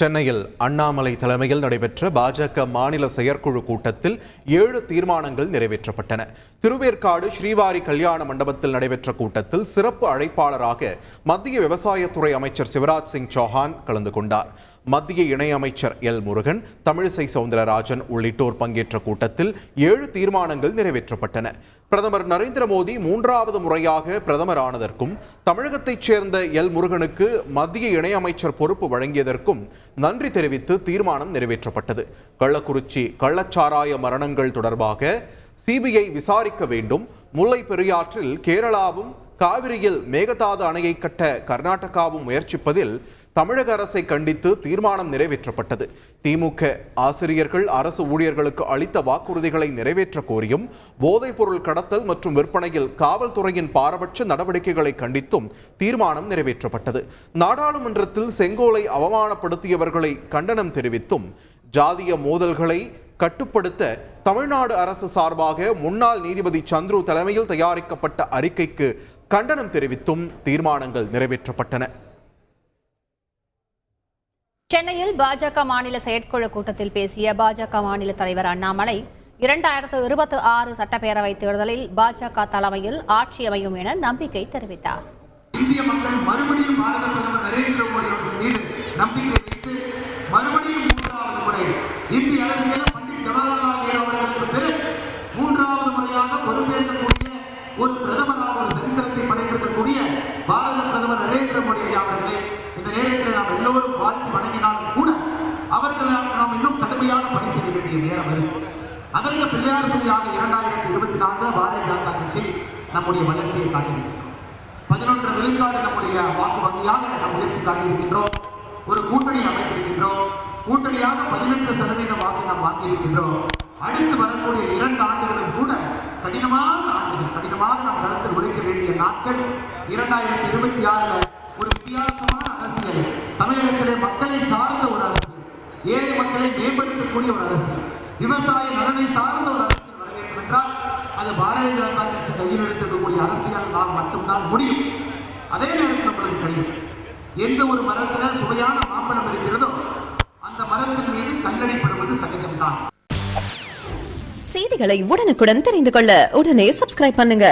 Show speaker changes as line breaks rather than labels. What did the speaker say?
சென்னையில் அண்ணாமலை தலைமையில் நடைபெற்ற பாஜக மாநில செயற்குழு கூட்டத்தில் ஏழு தீர்மானங்கள் நிறைவேற்றப்பட்டன. திருவேற்காடு ஸ்ரீவாரி கல்யாண மண்டபத்தில் நடைபெற்ற கூட்டத்தில் சிறப்பு அழைப்பாளராக மத்திய விவசாயத்துறை அமைச்சர் சிவராஜ் சிங் சௌஹான் கலந்து கொண்டார். மத்திய இணையமைச்சர் எல் முருகன் தமிழிசை சவுந்தரராஜன் உள்ளிட்டோர் பங்கேற்ற கூட்டத்தில் ஏழு தீர்மானங்கள் நிறைவேற்றப்பட்டன. பிரதமர் நரேந்திர மோடி மூன்றாவது முறையாக பிரதமர் ஆனதற்கும் தமிழகத்தைச் சேர்ந்த எல் முருகனுக்கு மத்திய இணையமைச்சர் பொறுப்பு வழங்கியதற்கும் நன்றி தெரிவித்து தீர்மானம் நிறைவேற்றப்பட்டது. கள்ளக்குறிச்சி கள்ளச்சாராய மரணங்கள் தொடர்பாக சிபிஐ விசாரிக்க வேண்டும். முல்லை பெரியாற்றில் கேரளாவும் காவிரியில் மேகதாது அணையை கட்ட கர்நாடகாவும் முயற்சிப்பதில் தமிழக அரசை கண்டித்து தீர்மானம் நிறைவேற்றப்பட்டது. திமுக ஆசிரியர்கள் அரசு ஊழியர்களுக்கு அளித்த வாக்குறுதிகளை நிறைவேற்ற கோரியும் போதைப்பொருள் கடத்தல் மற்றும் விற்பனையில் காவல்துறையின் பாரபட்ச நடவடிக்கைகளை கண்டித்தும் தீர்மானம் நிறைவேற்றப்பட்டது. நாடாளுமன்றத்தில் செங்கோலை அவமானப்படுத்தியவர்களை கண்டனம் தெரிவித்தும் ஜாதிய மோதல்களை கட்டுப்படுத்த தமிழ்நாடு அரசு சார்பாக முன்னாள் நீதிபதி சந்துரு தலைமையில் தயாரிக்கப்பட்ட அறிக்கைக்கு கண்டனம் தெரிவித்தும் தீர்மானங்கள் நிறைவேற்றப்பட்டன.
சென்னையில் பாஜக மாநில செயற்குழு கூட்டத்தில் பேசிய பாஜக மாநில தலைவர் அண்ணாமலை இரண்டாயிரத்து இருபத்தி ஆறு சட்டப்பேரவை தேர்தலில் பாஜக தலைமையில் ஆட்சி அமையும் என நம்பிக்கை தெரிவித்தார்.
இந்திய மக்கள் மறுபடியும் பாரத பிரதமர் நரேந்திர மோடி அவர்கள் மீது நம்பிக்கை வைத்து மறுபடியும் மூன்றாவது முறை இந்திய அரசியல் பண்டிட் ஜவஹர்லால் நேரு அவர்களுக்கு பிறகு மூன்றாவது முறையாக பொறுப்பேற்கக்கூடிய ஒரு பிரதமராக நேரம் இருக்கு அதற்கு பிள்ளையார் சொல்லியாக இரண்டாயிரத்தி இருபத்தி நான்கு பாரதிய ஜனதா கட்சி நம்முடைய வளர்ச்சியை காட்டியிருக்கின்றோம். பதினொன்று விழுக்காடு நம்முடைய வாக்கு வங்கியாக நாம் உயர்த்தி காட்டியிருக்கின்றோம். ஒரு கூட்டணி அமைத்திருக்கின்றோம். கூட்டணியாக பதினெட்டு சதவீத வாக்கு நாம் வாங்கியிருக்கின்றோம். அடுத்து வரக்கூடிய இரண்டு ஆண்டுகளும் கூட கடினமான ஆண்டுகள் கடினமாக நாம் கருத்தில் உழைக்க வேண்டிய நாட்கள். இரண்டாயிரத்தி இருபத்தி ஆறுல ஒரு வித்தியாசமான அரசியல். தமிழகத்திலே மக்களை சார்ந்த ஒரு அரசியல். ஏழை மக்களை மேம்படுத்தக்கூடிய ஒரு அரசியல். விவசாய நலனை சார்ந்த ஒரு அரசியல் வர வேண்டும் என்றால் அது பாரதிய ஜனதா கட்சி கையில் எடுத்திருக்கக்கூடிய அரசியல் நாம் மட்டும்தான் முடியும். அதே நேரத்தில் நம்மளுக்கு தெரியும். எந்த ஒரு மரத்துல சுவையான மாம்பழம் இருக்கிறதோ அந்த மரத்தின் மீது கல்லடிப்படுவது சகஜம்தான்.
செய்திகளை உடனுக்குடன் தெரிந்து கொள்ள உடனே சப்ஸ்கிரைப் பண்ணுங்க.